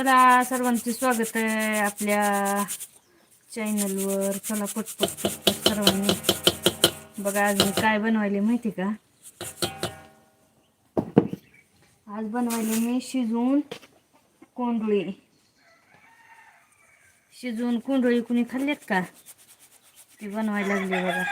चला सर्वांचे स्वागत आहे आपल्या चॅनलवर चला पटपट पटपट सर्वांनी. बघा आज मी काय बनवायले माहिती का? आज बनवायले मी शिजवून कोंडळी. शिजवून कोंडळी कुणी खाल्ल्यात का? ती बनवायला लागली बघा.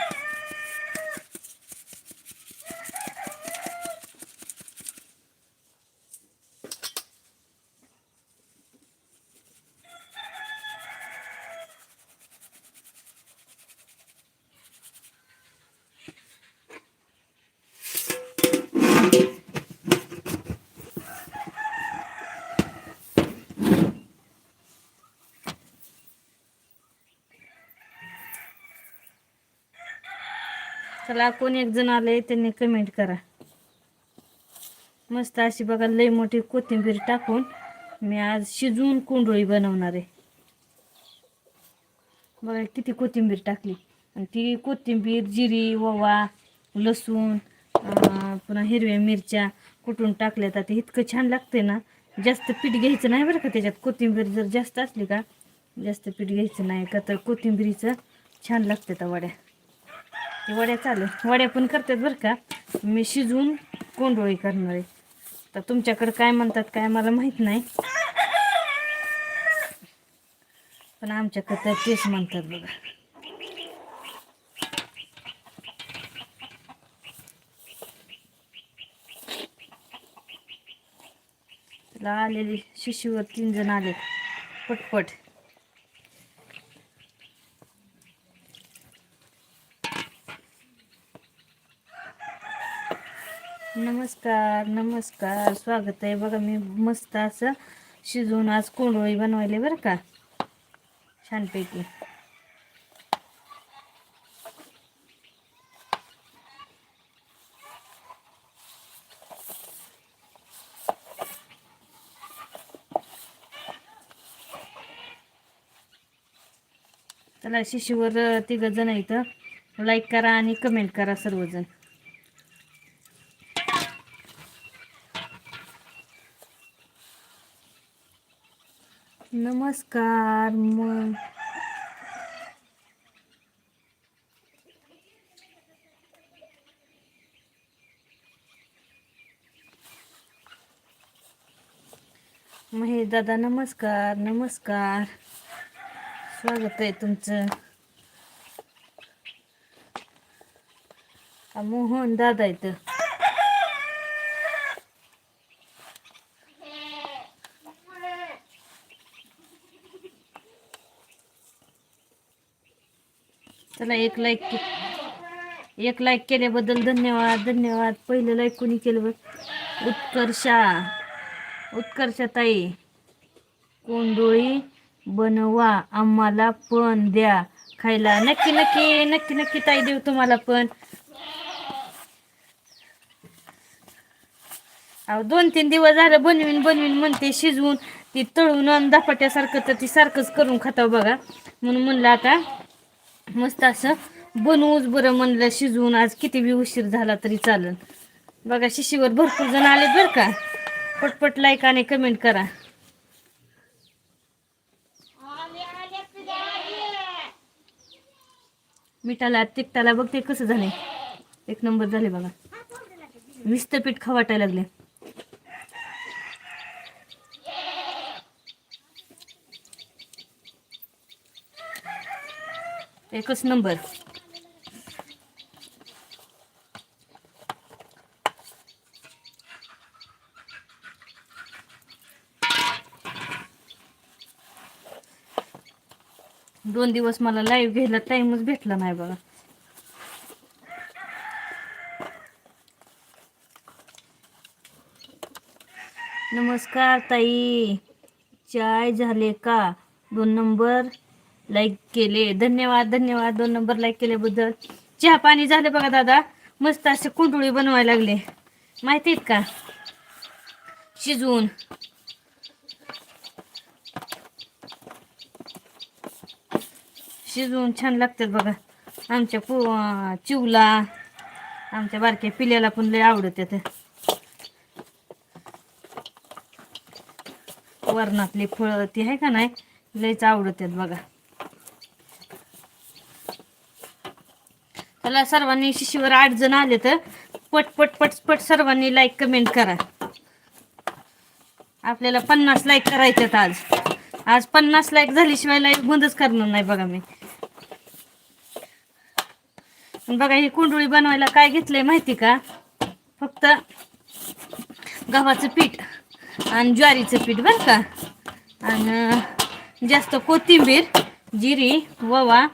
चला कोण एक जण आले त्यांनी कमेंट करा. मस्त अशी बघा लई मोठी कोथिंबीर टाकून मी आज शिजवून कोंडोळी बनवणार आहे. बघा किती कोथिंबीर टाकली. आणि ती कोथिंबीर जिरी ओवा लसूण पुन्हा हिरव्या मिरच्या कुटून टाकल्या तर ते इतकं छान लागते ना जास्त पीठ घ्यायचं नाही बरं का त्याच्यात. कोथिंबीर जर जास्त असली का जास्त पीठ घ्यायचं नाही का तर कोथिंबीरीचं छान लागते त्या वड्या. वड्या चालू वड्या पण करतात बरं का. मी शिजवून कोंडोळी करणार आहे. तर तुमच्याकडं काय म्हणतात काय मला माहीत नाही. पण आमच्याकडं तर तेच म्हणतात बघा. आलेली शिशीवर तीन जण आले पटपट. नमस्कार नमस्कार. स्वागत आहे बघा मी मस्त असं शिजवून आज कोंडोळी बनवायले बरं का. छानपैकी. चला शिशीवर तिघ जण इथं लाईक करा आणि कमेंट करा सर्वजण. नमस्कार मग. महेश दादा नमस्कार नमस्कार. स्वागत आहे तुमचं. मोहन दादा इथं. चला एक लाईक एक लाईक केल्याबद्दल धन्यवाद धन्यवाद. पहिलं लाईक कोणी केलं बघ? उत्कर्षा. उत्कर्षा ताई. कोंडोळी बनवा आम्हाला पण द्या. खायला. नक्की नक्की नक्की नक्की ताई देऊ तुम्हाला पण. अहो दोन तीन दिवस झालं बनवीन बनवीन म्हणते शिजवून. ती तळून आणि तर ती सारखंच करून खाताव बघा. म्हणून म्हणलं आता मस्त असं बनवूच बरं म्हणलं शिजवून. आज किती बी उशीर झाला तरी चालेल. बघा शिशीवर भरपूर जण आले बरं का? पटपट लाईक आणि कमेंट करा. मिठाला तिकटाला बघते कसं झाले एक नंबर झाले बघा. विस्तपीठ पीठ खवाटायला लागले. एकच नंबर. दोन दिवस मला लाईव्ह घ्यायला टाइमच भेटला नाही बघा. नमस्कार ताई. चाय झाले का? दोन नंबर. लाईक केले. धन्यवाद धन्यवाद. दोन नंबर लाईक केल्याबद्दल. चहा पाणी झालं बघा दादा. मस्त असे कुंडुळी बनवायला लागले. माहिती आहेत का? शिजवून. शिजवून छान लागतात बघा. आमच्या पु चिवला आमच्या बारक्या पिल्याला पण लय आवडत वरणातले फळं ती आहे का नाही? लयच आहेत बघा. चला सर्वांनी शिशीवर आठ जण आले तर पट पट पट पट सर्वांनी लाईक कमेंट करा. आपल्याला पन्नास लाईक करायच्यात आज. आज पन्नास लाईक झाल्याशिवाय लाईक बंदच करणार नाही बघा मी. बघा ही कुंडोळी बनवायला काय घेतलंय माहिती का? फक्त गव्हाचं पीठ आणि ज्वारीचं पीठ बरं का? आणि जास्त कोथिंबीर जिरी ववा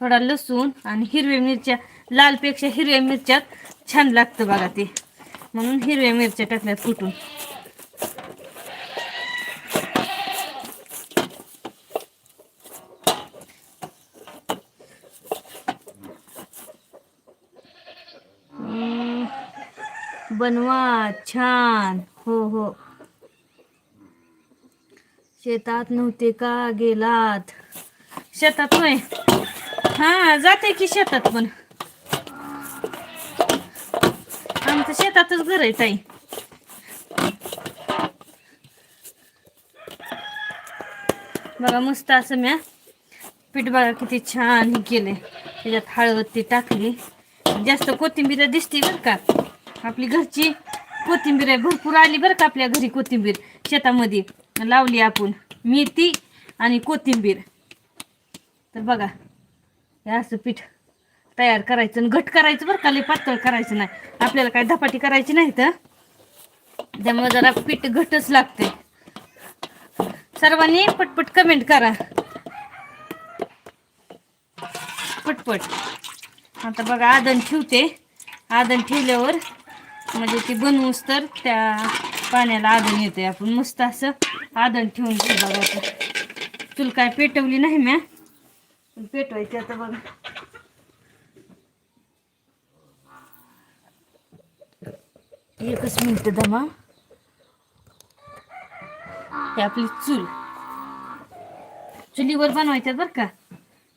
थोडा लसूण आणि हिरव्या मिरच्या लालपेक्षा हिरव्या मिरच्यात छान लागतं बघा ते. म्हणून हिरव्या मिरच्या टाकल्यात कुठून? बनवा छान. हो हो. शेतात नव्हते का गेलात? शेतात होय. हा जाते की शेतात पण. शेतातच घर आहे ताई. बघा मस्त असं म्या पीठ बघा किती छान हे केले त्याच्यात हळद ती टाकली. जास्त कोथिंबीर दिसते बरं का. आपली घरची कोथिंबीर आहे भरपूर आली बरं का आपल्या घरी कोथिंबीर. शेतामध्ये लावली आपण मेथी आणि कोथिंबीर. तर बघा हे असं पीठ तयार करायचं आणि घट करायचं बरं का लई पातळ करायचं नाही. आपल्याला काय धपाटी करायची नाही तर? त्यामुळे जरा पीठ घटच लागते. सर्वांनी पटपट कमेंट करा. पटपट. आता बघा आदन ठेवते. आदन ठेवल्यावर म्हणजे ती बनवूस तर त्या पाण्याला आदन येते आपण मस्त असं आदन ठेवून बघा चूल काय पेटवली नाही म्या. पण पेटवायची आता बघा. एकच मिनिट दमा. हे आपली चूल. चुलीवर बनवायच्यात बरं का?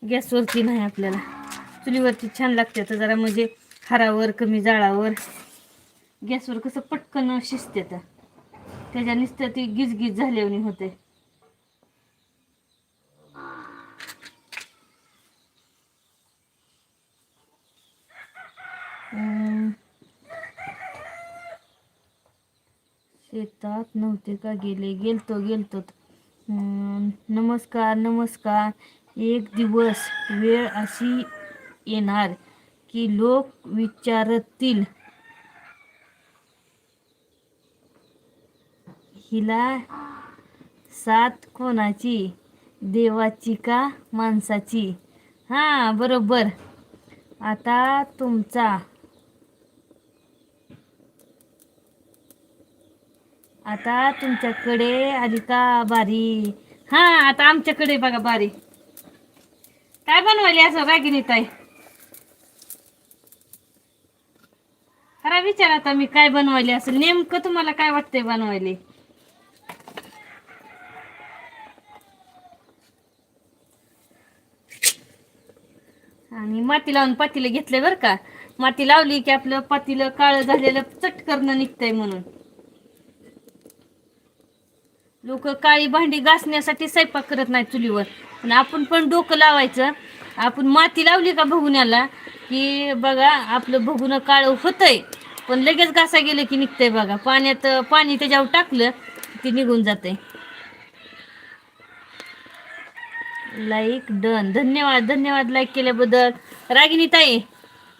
गॅसवरती नाही आपल्याला. चुलीवरती छान लागते तर जरा म्हणजे खारावर कमी जाळावर. गॅसवर कसं पटकन शिजते तर त्याच्या नुसतं ती गिजगिज झाल्यावर होते. Mm. शेतात नव्हते का? गेले. गेलतो गेलतो. नमस्कार नमस्कार. एक दिवस वेळ अशी येणार की लोक विचारतील हिला साथ कोणाची? देवाची का माणसाची? हां बरोबर. आता तुमचा आता तुमच्याकडे आली का बारी. हा आता आमच्याकडे बघा बारी. काय बनवायली असं रागिनी ताई? खरा विचार आता मी काय बनवायले असं नेमकं तुम्हाला काय वाटतंय बनवायले? आणि माती लावून पातीला घेतलं बरं का? माती लावली की आपलं पातीला काळं झालेलं चटकरणं निघतंय म्हणून. लोक काळी भांडी घासण्यासाठी स्वयंपाक करत नाही चुलीवर. पण आपण पण डोकं लावायचं. आपण माती लावली का भगुण्याला की बघा आपलं भगुणं काळं होतंय. पण लगेच घासा गेलं की निघतंय बघा. पाण्यात पाणी त्याच्यावर टाकलं की निघून जाते लाईक डन धन्यवाद धन्यवाद लाईक केल्याबद्दल. रागिनी ताई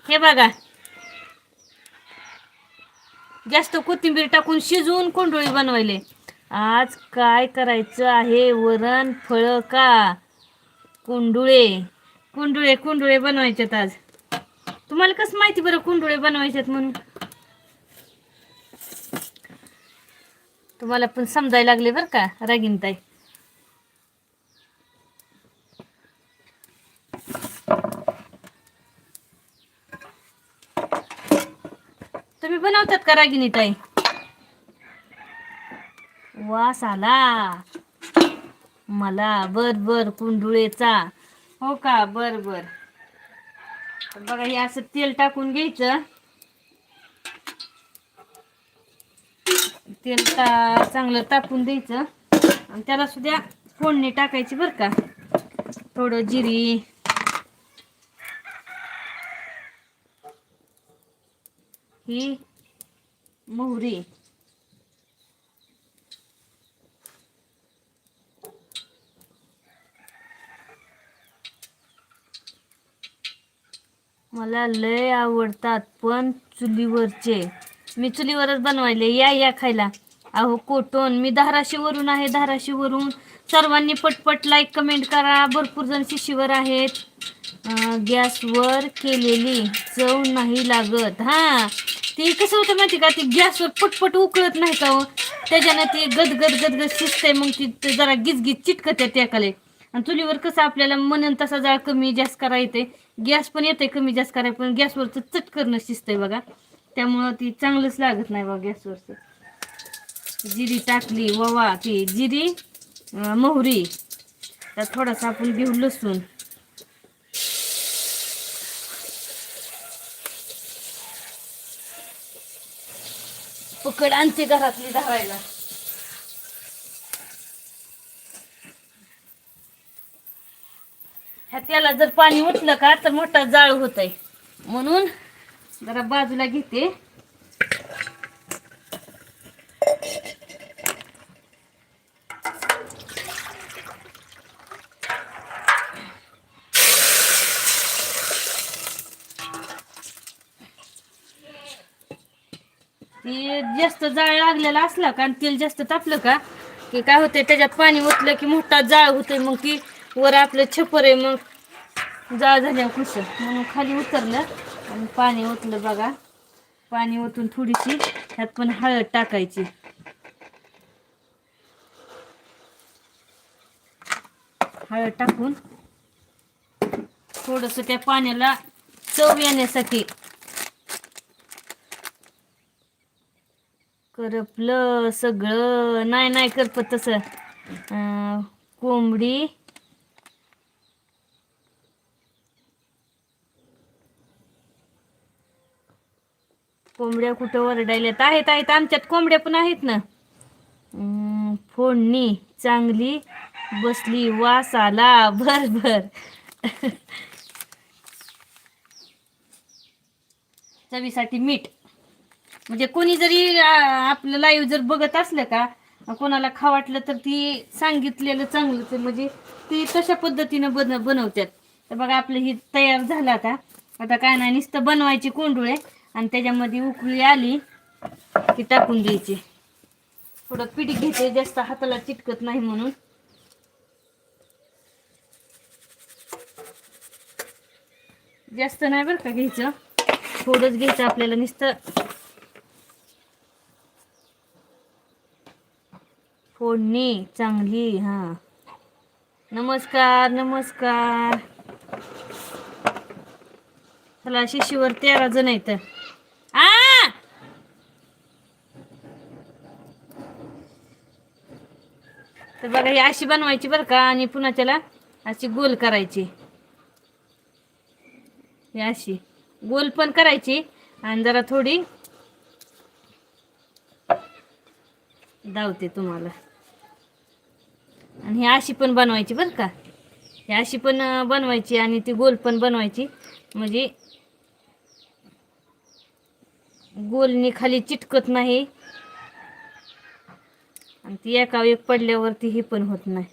हे बघा. जास्त कोथिंबीर टाकून शिजवून कोंडोळी बनवायले. आज काय करायचं आहे वरण फळं का? कुंडुळे. कुंडुळे कुंडुळे बनवायच्यात आज. तुम्हाला कसं माहिती बरं कुंडुळे बनवायच्यात म्हणून? तुम्हाला पण समजायला लागले बरं का रागिनताई? तुम्ही बनवतात का रागिनीताई? वास आला. मला बर बर कुंडुळेचा हो का? बर बर. बघा हे असं तेल टाकून घ्यायचं. तेल ता चांगलं तापून द्यायचं. आणि त्याला सुद्धा फोडणी टाकायची बरं का. थोडं जिरी. ही मोहरी. मला लय आवडतात पण चुलीवरचे. मी चुलीवरच बनवायले या या खायला. अहो कोटून मी धाराशीवरून आहे धाराशीवरून सर्वांनी पटपट लाईक कमेंट करा. भरपूर जण शिशीवर आहेत. गॅसवर केलेली चव नाही लागत. हां ती कसं होतं माहिती का? ती गॅसवर पटपट उकळत नाही का हो त्याच्यानं ती गदगद गदगद शिजते मग ती ते जरा गिजगिज चिटकते त्याकाले आणि चुलीवर कसं आपल्याला मनन तसा जाळ कमी जास्त करा येते गॅस पण येते कमी जास्त करायला पण गॅसवरचं चट करणं शिजतंय बघा. त्यामुळं ती चांगलंच लागत नाही बघा गॅसवरचं. जिरी टाकली ववा ती जिरी मोहरी. तर थोडासा आपण घेऊ लसूण. पकड आणते घरातली धरायला. ह्या त्याला जर पाणी उठलं का तर मोठा जाळ होत आहे म्हणून जरा बाजूला घेते. ते जास्त जाळ लागलेला असला का आणि तेल जास्त तापलं का की काय होतंय त्याच्यात पाणी ओतलं की मोठा जाळ होतोय. मग ती वर आपलं छपर आहे मग जाळ झाल्या खुश. म्हणून खाली उतरलं आणि पाणी ओतलं बघा. पाणी ओतून थोडीशी ह्यात पण हळद टाकायची. हळद टाकून थोडस त्या पाण्याला चव येण्यासाठी करपलं सगळं. नाही नाही करपत तसं. कोंबडी कोंबड्या कुठं वरडायल्यात आहेत आहेत. आमच्यात कोंबड्या पण आहेत ना. फोडणी चांगली बसली वास आला भर भर. चवीसाठी मीठ. म्हणजे कोणी जरी आपलं लाईव्ह जर बघत असलं का कोणाला खा वाटलं तर ती सांगितलेलं चांगलं म्हणजे ती तशा पद्धतीनं बन बनवतात तर बघा आपलं ही तयार झालं आता. आता काय नाही नुसतं बनवायची कोंडुळे आणि त्याच्यामध्ये उकळी आली की टाकून द्यायची थोडं पीठ घेते जास्त हाताला चिटकत नाही म्हणून. जास्त नाही बरं का घ्यायचं. थोडंच घ्यायचं आपल्याला नुसतं. फोडणी चांगली हा. नमस्कार नमस्कार. चला शिशीवर तेरा जण आहेत. तर बघा ही अशी बनवायची बरं का आणि पुन्हा त्याला अशी गोल करायची. ही अशी. गोल पण करायची आणि जरा थोडी धावते तुम्हाला. आणि ही अशी पण बनवायची बरं का. ही अशी पण बनवायची आणि ती गोल पण बनवायची. म्हणजे गोलनी खाली चिटकत नाही. आणि ती एका एक पडल्यावरती हे पण होत नाही.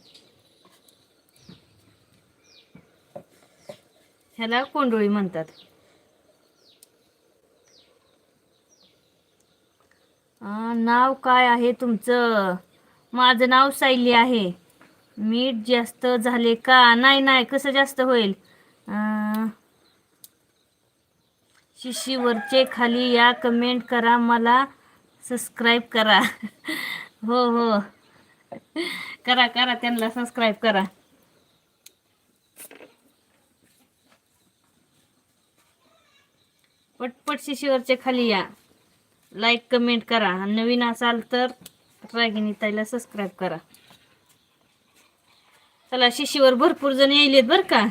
ह्याला कोंडोळी म्हणतात. नाव काय आहे तुमचं? माझं नाव सायली आहे. मीठ जास्त झाले का? नाही नाही कसं जास्त होईल? अं, शिशीवरचे खाली या कमेंट करा मला सबस्क्राईब करा. हो हो. करा करा त्यांना सबस्क्राईब करा. पटपट शिशीवरचे खाली या. लाईक कमेंट करा. आणि नवीन असाल तर रागिनी ताईला सबस्क्राईब करा. चला शिशीवर भरपूर जण येईलेत बरं का?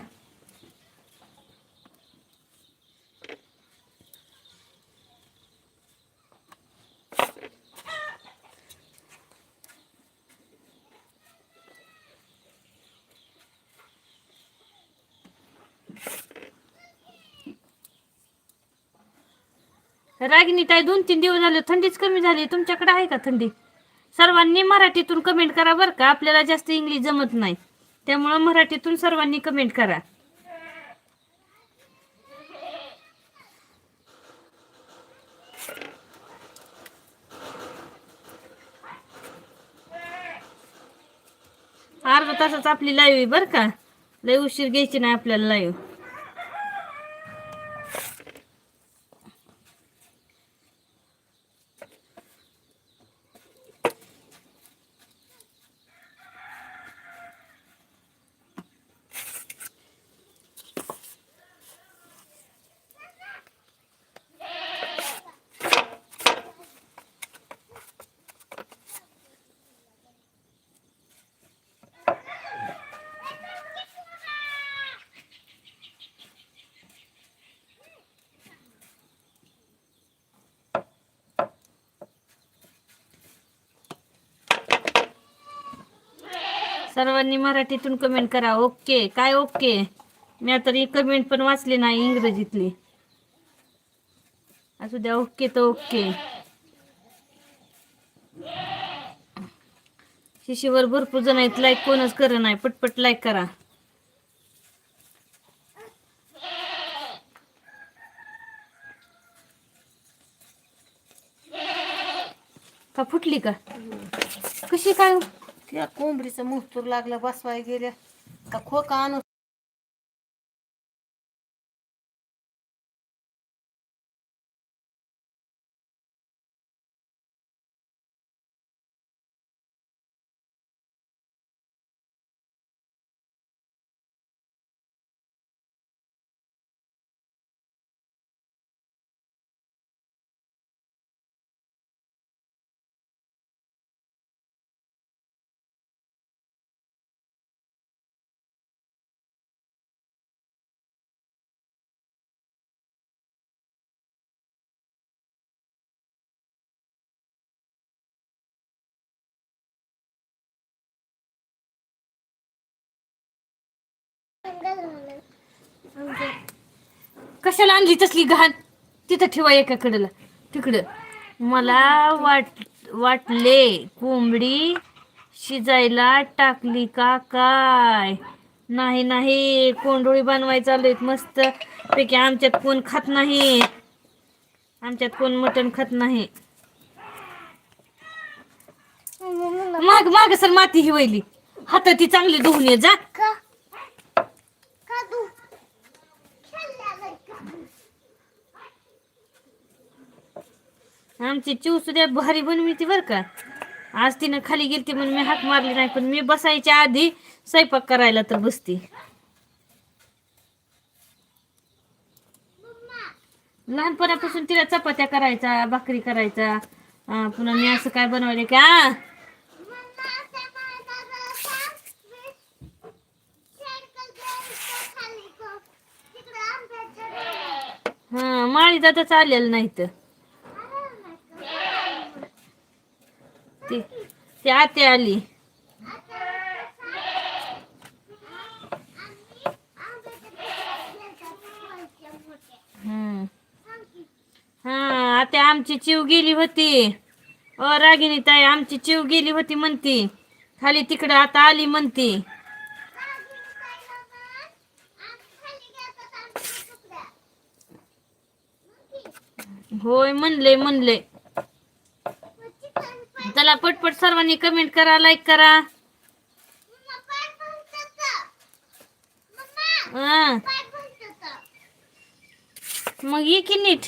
रागिनी ताई दोन तीन दिवस झाले थंडीच कमी झाली. तुमच्याकडे आहे का थंडी? सर्वांनी मराठीतून कमेंट करा बरं का. आपल्याला जास्त इंग्लिश जमत नाही. त्यामुळं मराठीतून सर्वांनी कमेंट करा. अर्धा तासाच आपली लाईव्ह आहे बरं का. लय उशीर घ्यायची नाही आपल्याला लाईव्ह सर्वांनी मराठीतून कमेंट करा. ओके. काय ओके? मी आता कमेंट पण वाचली नाही इंग्रजीतली. असू द्या ओके तर ओके. शिशीवर भरपूर जण आहेत. लाईक कोणच कर नाही. पटपट लाईक करा. का फुटली का? कशी काय? त्या कोंबडीचं मुहतूर लागलं बसवाय गेल्या. का खोका आणू कशाला आणली तसली घाण? तिथं ठेवा एका कडेला तिकडं. मला वाट वाटले कोंबडी शिजायला टाकली का काय? नाही नाही. कोंडोळी बनवाय चालू आहेत मस्त पैकी आमच्यात कोण खात नाही. आमच्यात कोण मटण खात नाही. माग माग सर माती ही वैली हात ती चांगली धुवून ये जा. आमची चिव सुद्धा भारी बनविती बर का. आज तिनं खाली गेलती म्हणून मी हाक मारली नाही पण मी बसायच्या आधी स्वयंपाक करायला तर बसती. लहानपणापासून तिला चपात्या करायचा भाकरी करायचा पुन्हा मी असं काय बनवले का? हा माळी दादा चालेल नाही तर. ती ती आते आली. हा आता आमची चिव गेली होती. अ रागिनी ताई आमची चिव गेली होती म्हणती. खाली तिकडं आता आली म्हणती. होय म्हणले म्हणले. चला पटपट सर्वांनी कमेंट करा लाईक करा. हा. मग ये की नीट.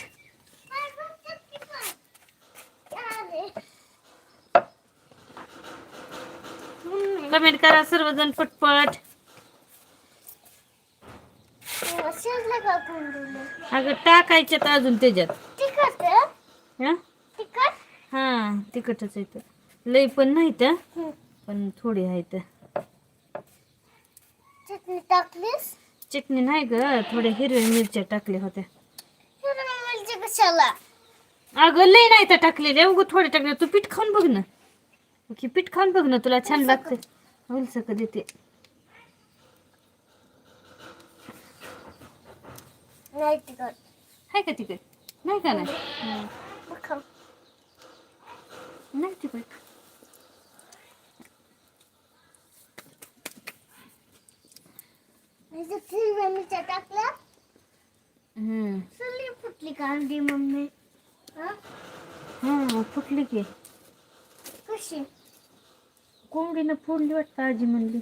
कमेंट करा सर्वजण पटपट. अगं टाकायच्यात अजून त्याच्यात हा हा तिखटच आहे तर लई पण नाही तर पण थोडी आहे तर चटणी टाकलीस? चटणी नाही ग थोड्या हिरव्या मिरच्या टाकल्या होत्या. कशाला? अगं लई नाही तर टाकलेल्या उगं थोडे टाकले तू पीठ खाऊन बघ ना. की पीठ खाऊन बघ ना तुला छान लागते उलसक देते. हाय का तिकडे नाही का नाही? टाकल्या हम्म. सगळी फुटली मम्मी? हा? हा फुटली की. कशी? कोंबडीनं फोडली वाटतं आजी म्हणली.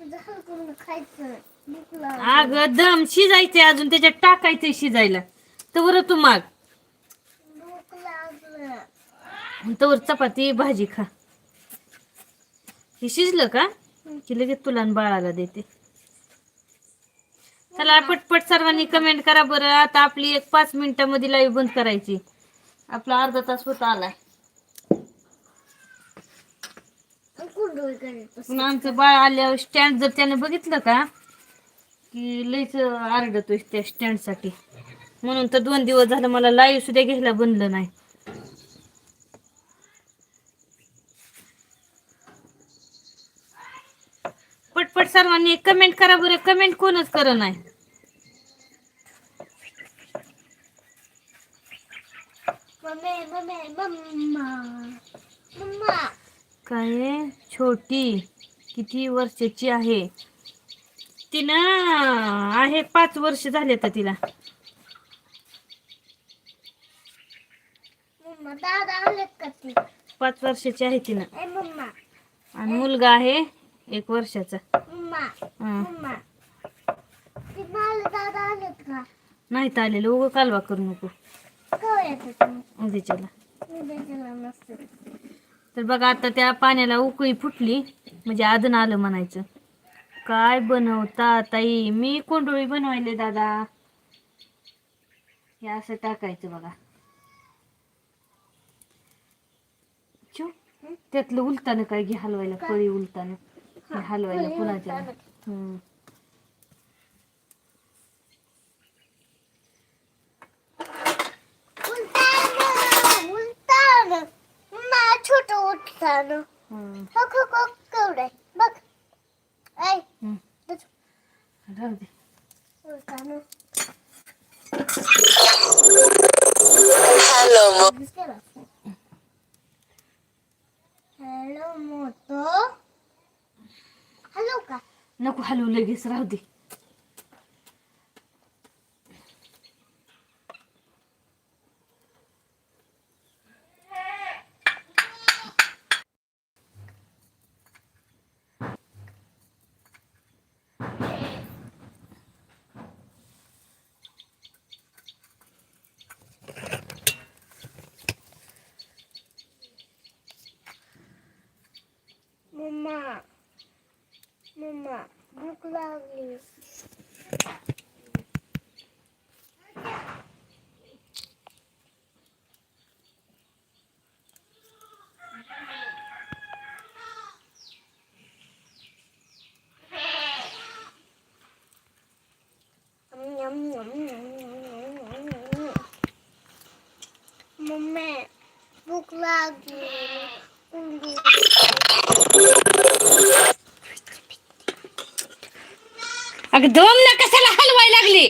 हलकून खायचं. अगं दम शिजायचंय अजून त्याच्यात टाकायचंय शिजायला. तर तू माग. तवर चपाती भाजी खा. हे शिजलं का? की लगेच तुला बाळाला देते. चला पटपट सर्वांनी कमेंट करा बरं. आता आपली एक पाच मिनिटामध्ये लाईव्ह बंद करायची. आपला अर्धा तास होत आलाय. पण आमचं बाळ आल्यावर स्टँड जर त्याने बघितलं का की लईच आरडतोय त्या स्टँडसाठी म्हणून तर दोन दिवस झालं मला लाईव्ह सुद्धा घ्यायला बनलं नाही. पटपट सर्वांनी कमेंट करा बरं. कमेंट कोणच कर नाही. Mummy mummy mamma mamma. काय? छोटी. किती वर्षाची आहे? तिनं आहे पाच वर्ष झाले तर तिला. पाच वर्षाची आहे तिनं. ए मम्मा. आणि मुलगा आहे. एक वर्षाचा. नाही तर आलेलं. उगं कालवा करू नको. उद्याच्याला. तर बघा आता त्या पाण्याला उकळी फुटली. म्हणजे आदन आलं म्हणायचं. काय बनवता ताई? मी कोंडोळी बनवायले दादा. हे असं टाकायचं बघा. चो त्यातलं उलतानं काय घे हलवायला पळी उलतानं. हलवायला पळी कुणाच्या उलतानं. हम्म उलटान उलटान मम्मा छोट उलटान हम्म. हो हो हो केवढे बघ ऐ हम्म. राहू दे उलटान हॅलो मोतो हॅलो का नको हलवू लगेच राहू दे मम्मा मम्मा भूक लागली मम्मी भूक लागली कुंडी अगं दोन ना कशाला हलवाय लागली?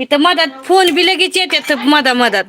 इथं मधात फोन बी लगेच येतात मधा मधात